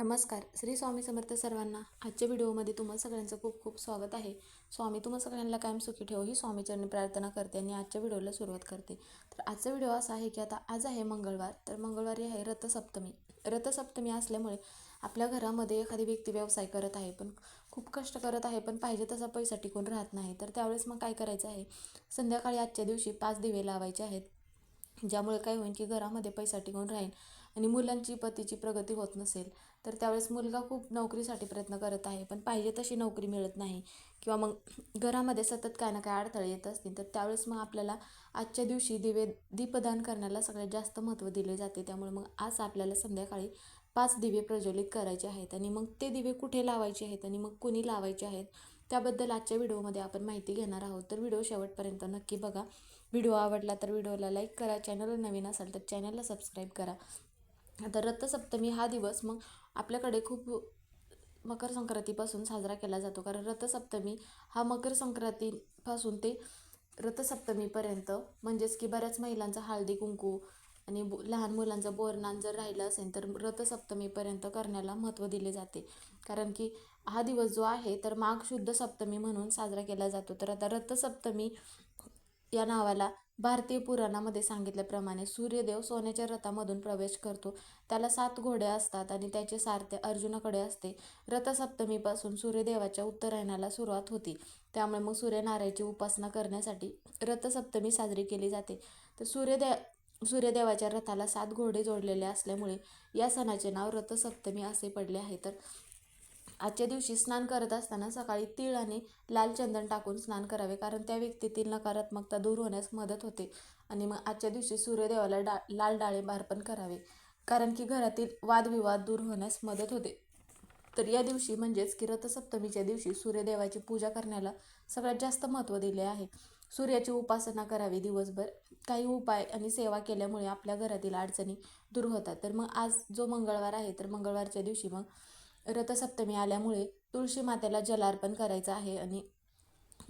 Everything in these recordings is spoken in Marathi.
नमस्कार. श्री स्वामी समर्थ सर्वांना आजच्या व्हिडिओमध्ये तुम्हा सगळ्यांचं खूप खूप स्वागत आहे. स्वामी तुम्हा सगळ्यांना कायम सुखी ठेव ही स्वामीचरणी प्रार्थना करते आणि आजच्या व्हिडिओला सुरुवात करते. तर आजचा व्हिडिओ असा आहे की आता आज आहे मंगळवार. तर मंगळवारी आहे रथसप्तमी. रथसप्तमी असल्यामुळे आपल्या घरामध्ये एखादी व्यक्ती व्यवसाय करत आहे पण खूप कष्ट करत आहे पण पाहिजे तसा पैसा टिकून राहत नाही. तर त्यावेळेस मग काय करायचं आहे? संध्याकाळी आजच्या दिवशी पाच दिवे लावायचे आहेत ज्यामुळे काय होईल की घरामध्ये पैसा टिकून राहील आणि मुलांची पतीची प्रगती होत नसेल. तर त्यावेळेस मुलगा खूप नोकरीसाठी प्रयत्न करत आहे. पण पाहिजे तशी नोकरी मिळत नाही. किंवा मग घरामध्ये सतत काय ना काय अडथळे येत असतील तर त्यावेळेस मग आपल्याला आजच्या दिवशी दिवे दीपदान करण्याला सगळ्यात जास्त महत्त्व दिले जाते. त्यामुळे मग आज आपल्याला संध्याकाळी पाच दिवे प्रज्वलित करायचे आहेत आणि मग ते दिवे कुठे लावायचे आहेत आणि मग कुणी लावायचे आहेत त्याबद्दल आजच्या व्हिडिओमध्ये आपण माहिती घेणार आहोत. तर व्हिडिओ शेवटपर्यंत नक्की बघा. व्हिडिओ आवडला तर व्हिडिओला लाईक करा. चॅनलला नवीन असाल तर चॅनलला सबस्क्राईब करा. आता रथसप्तमी हा दिवस मग आपल्याकडे खूप मकर संक्रांतीपासून साजरा केला जातो. कारण रथसप्तमी हा मकर संक्रांतीपासून ते रथसप्तमीपर्यंत म्हणजेच की बऱ्याच महिलांचा हळदी कुंकू आणि लहान मुलांचं बोरनान जर राहिलं असेल तर रथसप्तमीपर्यंत करण्याला महत्त्व दिले जाते. कारण की हा दिवस जो आहे तर माघ शुद्ध सप्तमी म्हणून साजरा केला जातो. तर आता रथसप्तमी या नावाला भारतीय पुराणामध्ये सांगितल्याप्रमाणे सूर्यदेव सोन्याच्या रथामधून प्रवेश करतो. त्याला सात घोडे असतात आणि त्याचे सारथे अर्जुनाकडे असते. रथसप्तमीपासून सूर्यदेवाच्या उत्तरायणाला सुरुवात होती. त्यामुळे मग सूर्यनारायणाची उपासना करण्यासाठी रथसप्तमी साजरी केली जाते. तर सूर्यदेव सूर्यदेवाच्या रथाला सात घोडे जोडलेले असल्यामुळे या सणाचे नाव रथसप्तमी असे पडले आहे. तर आजच्या दिवशी स्नान करत असताना सकाळी तीळ आणि लाल चंदन टाकून स्नान करावे कारण त्या व्यक्तीतील नकारात्मकता दूर होण्यास मदत होते. आणि मग आजच्या दिवशी सूर्यदेवाला डा लाल डाळिंब अर्पण करावे कारण की घरातील वादविवाद दूर होण्यास मदत होते. तर या दिवशी म्हणजेच की रथसप्तमीच्या दिवशी सूर्यदेवाची पूजा करण्याला सगळ्यात जास्त महत्त्व दिले आहे. सूर्याची उपासना करावी दिवसभर. काही उपाय आणि सेवा केल्यामुळे आपल्या घरातील अडचणी दूर होतात. तर मग आज जो मंगळवार आहे तर मंगळवारच्या दिवशी मग रथसप्तमी आल्यामुळे तुळशी मातेला जलार्पण करायचं आहे आणि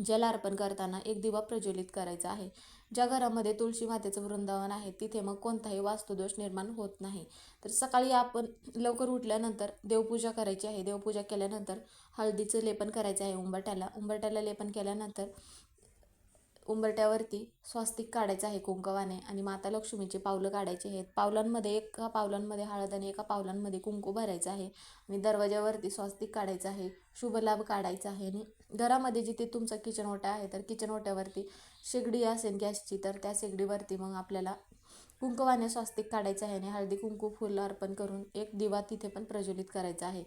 जलार्पण करताना एक दिवा प्रज्वलित करायचा आहे. ज्या घरामध्ये तुळशी मातेचं वृंदावन आहे तिथे मग कोणताही वास्तुदोष निर्माण होत नाही. तर सकाळी आपण लवकर उठल्यानंतर देवपूजा करायची आहे. देवपूजा केल्यानंतर हळदीचं लेपन करायचं आहे उंबरट्याला उंबरट्याला लेपन केल्यानंतर उंबरट्यावरती स्वास्तिक काढायचं आहे कुंकवाने आणि माता लक्ष्मीची पावलं काढायची आहेत. पावलांमध्ये एका पावलांमध्ये हळद आणि एका पावलांमध्ये कुंकू भरायचं आहे आणि दरवाजावरती स्वास्तिक काढायचं आहे. शुभलाभ काढायचा आहे आणि घरामध्ये जिथे तुमचं किचन ओटा आहे तर किचन ओट्यावरती शेगडी असेल गॅसची तर त्या शेगडीवरती मग आपल्याला कुंकवाने स्वास्तिक काढायचं आहे आणि हळदी कुंकू फुलं अर्पण करून एक दिवा तिथे पण प्रज्वलित करायचा आहे.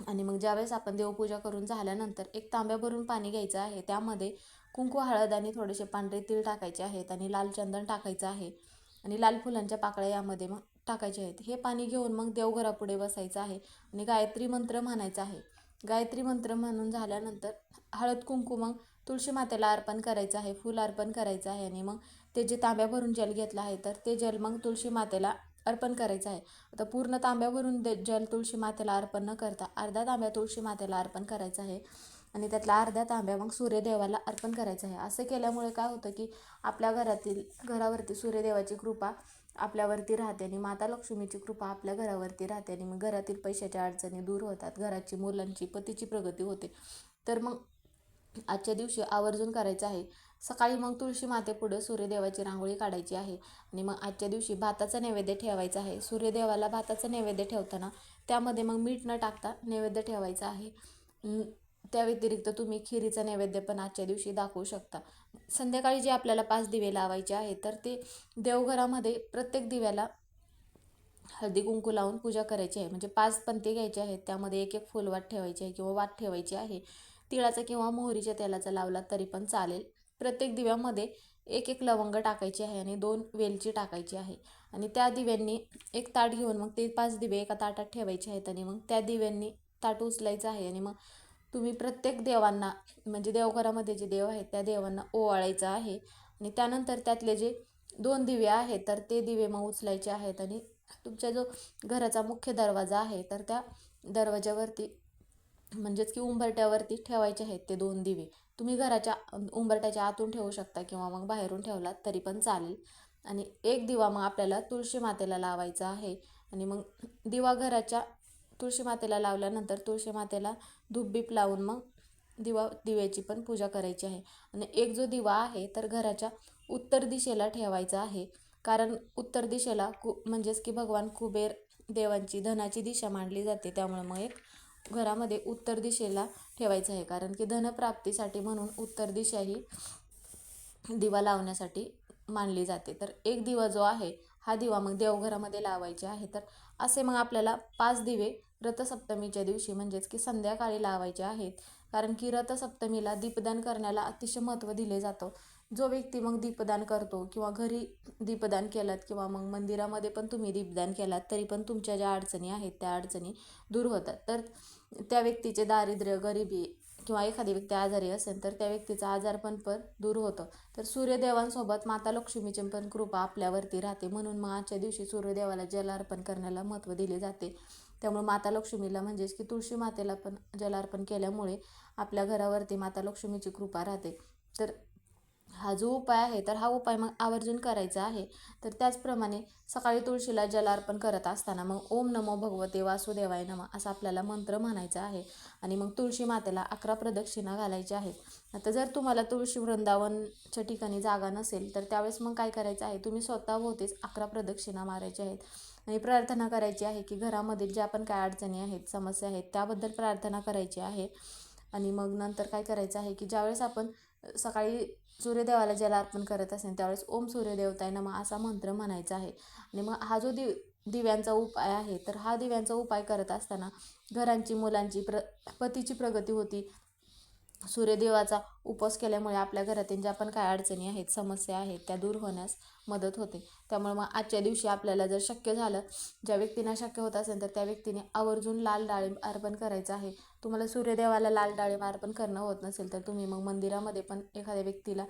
आणि मग ज्यावेळेस आपण देवपूजा करून झाल्यानंतर एक तांब्या भरून पाणी घ्यायचं आहे त्यामध्ये कुंकू हळद आणि थोडेसे पांढरे तीळ टाकायचे आहेत आणि लाल चंदन टाकायचं आहे आणि लाल फुलांच्या पाकळ्या यामध्ये मग टाकायचे आहेत. हे पाणी घेऊन मग देवघरापुढे बसायचं आहे आणि गायत्री मंत्र म्हणायचा आहे. गायत्री मंत्र म्हणून झाल्यानंतर हळद कुंकू मग तुळशी मातेला अर्पण करायचं आहे फुल अर्पण करायचं आहे आणि मग ते जे तांब्या भरून जल घेतलं आहे तर ते जल मग तुळशी मातेला अर्पण करायचं आहे. आता पूर्ण तांब्यावरून दे जल तुळशी मातेला अर्पण न करता अर्धा तांब्या तुळशी मातेला अर्पण करायचं आहे. आणि त्यातला अर्ध्या तांब्या मग सूर्यदेवाला अर्पण करायचं आहे. असं केल्यामुळे काय होतं की आपल्या घरातील घरावरती सूर्यदेवाची कृपा आपल्यावरती राहते आणि माता लक्ष्मीची कृपा आपल्या घरावरती राहते आणि मग घरातील पैशाच्या अडचणी दूर होतात. घराची मुलांची पतीची प्रगती होते. तर मग आजच्या दिवशी आवर्जून करायचं आहे. सकाळी मग तुळशी मातेपुढं सूर्यदेवाची रांगोळी काढायची आहे आणि मग आजच्या दिवशी भाताचा नैवेद्य ठेवायचा आहे. सूर्यदेवाला भाताचा नैवेद्य ठेवताना त्यामध्ये मग मीठ न टाकता नैवेद्य ठेवायचा आहे. त्या व्यतिरिक्त तुम्ही खिरीचा नैवेद्य पण आजच्या दिवशी दाखवू शकता. संध्याकाळी जे आपल्याला पाच दिवे लावायचे आहे तर ते देवघरामध्ये प्रत्येक दिव्याला हळदी कुंकू लावून पूजा करायची आहे. म्हणजे पाच पंते घ्यायचे आहेत. त्यामध्ये एक एक फुलवाट ठेवायची आहे किंवा वाट ठेवायची आहे. तिळाचा किंवा मोहरीच्या तेलाचा लावला तरी पण चालेल. प्रत्येक दिव्यामध्ये एक एक लवंग टाकायची आहे आणि दोन वेलची टाकायची आहे. आणि त्या दिव्यांनी एक ताट घेऊन मग ते पाच दिवे एका ताटात ठेवायचे आहेत आणि मग त्या दिव्यांनी ताट उचलायचं आहे आणि मग तुम्ही प्रत्येक देवांना म्हणजे देवघरामध्ये जे देव आहेत त्या देवांना ओवाळायचं आहे. आणि त्यानंतर त्यातले जे दोन दिवे आहेत तर ते दिवे मग उचलायचे आहेत आणि तुमच्या जो घराचा मुख्य दरवाजा आहे तर त्या दरवाज्यावरती म्हणजेच की उंबरट्यावरती ठेवायचे आहेत ते दोन दिवे. तुम्ही घराच्या उंबरट्याच्या आतून ठेवू शकता किंवा मग बाहेरून ठेवलात तरी पण चालेल. आणि एक दिवा मग आपल्याला तुळशी मातेला लावायचा आहे. आणि मग दिवा घराच्या तुळशी मातेला लावल्यानंतर तुळशी मातेला धूपबीप लावून मग दिवा दिव्याची पण पूजा करायची आहे. आणि एक जो दिवा आहे तर घराच्या उत्तर दिशेला ठेवायचा आहे. कारण उत्तर दिशेला कु म्हणजेच की भगवान कुबेर देवांची धनाची दिशा मांडली जाते. त्यामुळे मग एक घरामध्ये उत्तर दिशेला ठेवायचं आहे. कारण की धनप्राप्तीसाठी म्हणून उत्तर दिशा ही दिवा लावण्यासाठी मानली जाते. तर एक दिवा जो आहे हा दिवा मग देवघरामध्ये लावायचे आहे. तर असे मग आपल्याला पाच दिवे रथसप्तमीच्या दिवशी म्हणजेच की संध्याकाळी लावायचे आहेत. कारण की रथसप्तमीला दीपदान करण्याला अतिशय महत्त्व दिले जातं. जो व्यक्ती मग दीपदान करतो किंवा घरी दीपदान केलात किंवा मग मंदिरामध्ये पण तुम्ही दीपदान केलात तरी पण तुमच्या ज्या अडचणी आहेत त्या अडचणी दूर होतात. तर त्या व्यक्तीचे दारिद्र्य गरिबी किंवा एखादी व्यक्ती आजारी असेल तर त्या व्यक्तीचं आजारपण पण दूर होतं. तर सूर्यदेवांसोबत माता लक्ष्मीची पण कृपा आपल्यावरती राहते. म्हणून मग आजच्या दिवशी सूर्यदेवाला जलार्पण करण्याला महत्त्व दिले जाते. त्यामुळे माता लक्ष्मीला म्हणजेच की तुळशी मातेला पण जलार्पण केल्यामुळे आपल्या घरावरती माता लक्ष्मीची कृपा राहते. तर हा जो उपाय आहे तर हा उपाय मग आवर्जून करायचा आहे. तर त्याचप्रमाणे सकाळी तुळशीला जलार्पण करत असताना मग ओम नमो भगवते वासुदेवाय नम असा आपल्याला मंत्र म्हणायचा आहे. आणि मग तुळशी मातेला अकरा प्रदक्षिणा घालायच्या आहेत. आता जर तुम्हाला तुळशी वृंदावनच्या ठिकाणी जागा नसेल तर त्यावेळेस मग काय करायचं आहे? तुम्ही स्वतः अकरा प्रदक्षिणा मारायच्या आहेत. आणि प्रार्थना करायची आहे की घरामध्ये ज्या पण काय अडचणी आहेत समस्या आहेत त्याबद्दल प्रार्थना करायची आहे. आणि मग नंतर काय करायचं आहे की ज्यावेळेस आपण सकाळी सूर्यदेवाला ज्याला अर्पण करत असेल त्यावेळेस ओम सूर्यदेवताय नम असा मंत्र म्हणायचा आहे. आणि मग हा जो दिव दिव्यांचा उपाय आहे तर हा दिव्यांचा उपाय करत असताना घरांची मुलांची प्र पतीची प्रगती होती. सूर्यदेवाचा उपवास केल्यामुळे आपल्या घरातील ज्या पण काय अडचणी आहेत समस्या आहेत त्या दूर होण्यास मदत होते. त्यामुळे मग आजच्या दिवशी आपल्याला जर शक्य झालं ज्या व्यक्तींना शक्य होत असेल तर त्या व्यक्तीने आवर्जून लाल डाळिंब अर्पण करायचं आहे. तुम्हाला सूर्यदेवाला लाल डाळिंब पण करणं होत नसेल तर तुम्ही मग मंदिरामध्ये पण एखाद्या व्यक्तीला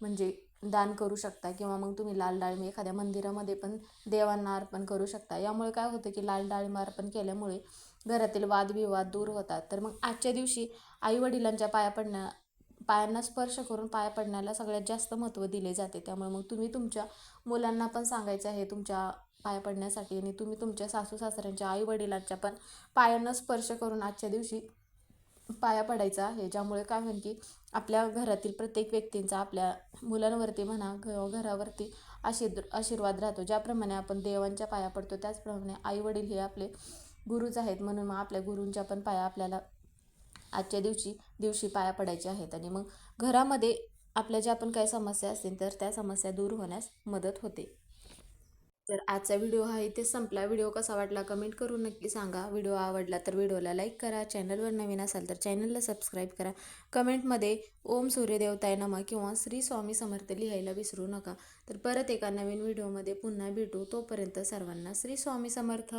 म्हणजे दान करू शकता किंवा मग तुम्ही लाल डाळी एखाद्या मंदिरामध्ये पण देवांना अर्पण करू शकता. यामुळे काय होतं की लाल डाळीमा अर्पण केल्यामुळे घरातील वादविवाद दूर होतात. तर मग आजच्या दिवशी आईवडिलांच्या पाया पडण्या पायांना स्पर्श करून पाया पडण्याला सगळ्यात जास्त महत्त्व दिले जाते. त्यामुळे मग तुम्ही तुमच्या मुलांना पण सांगायचं आहे तुमच्या पाया पडण्यासाठी आणि तुम्ही तुमच्या सासू सासऱ्यांच्या आई वडिलांच्या पण पायांना स्पर्श करून आजच्या दिवशी पाया पडायचा आहे. ज्यामुळे काय होईल की आपल्या घरातील प्रत्येक व्यक्तींचा आपल्या मुलांवरती म्हणा घरावरती आशीर् आशीर्वाद राहतो. ज्याप्रमाणे आपण देवांच्या पाया पडतो त्याचप्रमाणे आई वडील हे आपले गुरुच आहेत. म्हणून मग आपल्या गुरूंच्या पण पाया आपल्याला आजच्या दिवशी दिवशी पाया पडायचे आहेत. आणि मग घरामध्ये आपल्या ज्या पण काही समस्या असतील तर त्या समस्या दूर होण्यास मदत होते. तर आजचा व्हिडिओ हा इथे संपला. व्हिडिओ कसा वाटला कमेंट करून नक्की सांगा. व्हिडिओ आवडला तर व्हिडिओला लाईक करा. चॅनलवर नवीन असाल तर चॅनलला सबस्क्राईब करा. कमेंटमध्ये ओम सूर्यदेवताय नमा किंवा श्री स्वामी समर्थ लिहायला विसरू नका. तर परत एका नवीन व्हिडिओमध्ये पुन्हा भेटू. तोपर्यंत सर्वांना श्री स्वामी समर्थ.